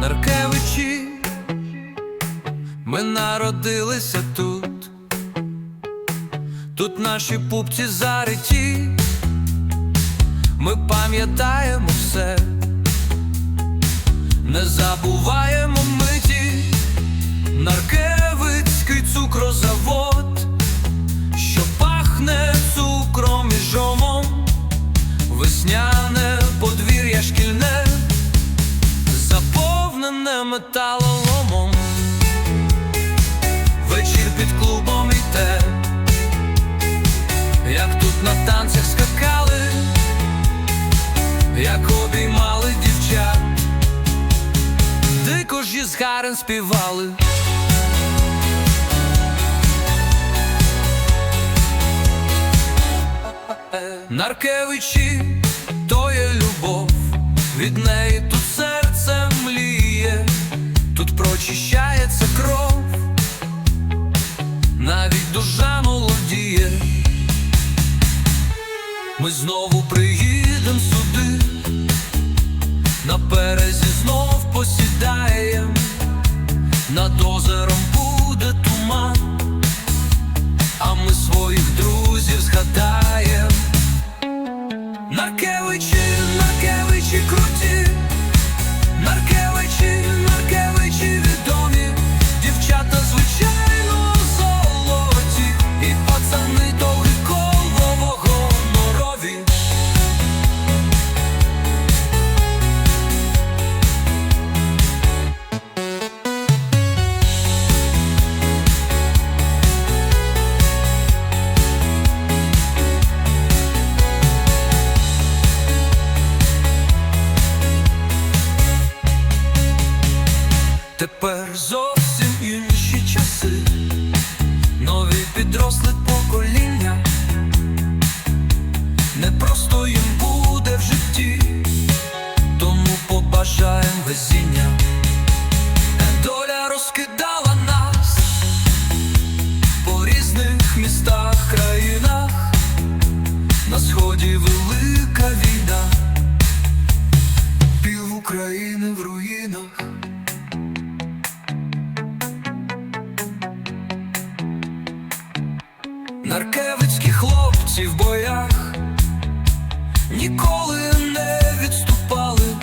Наркевичі, ми народилися тут, тут наші пупці зариті, ми пам'ятаємо все, не забуваємо миті, Наркевицький металоломом, вечір під клубом іде, як тут на танцях скакали, як обіймали дівчат, дико ж із гарен співали. Наркевичі, то є любов, від неї тут прочищається кров, навіть душа молодіє. Ми знову приїдем сюди, на березі знов посідаєм, над озером нові покоління, не просто їм буде в житті, тому побажаєм везіння. Доля розкидала нас по різних містах, країнах, на сході велика війна, пів України в руїнах. Наркевицькі хлопці в боях ніколи не відступали,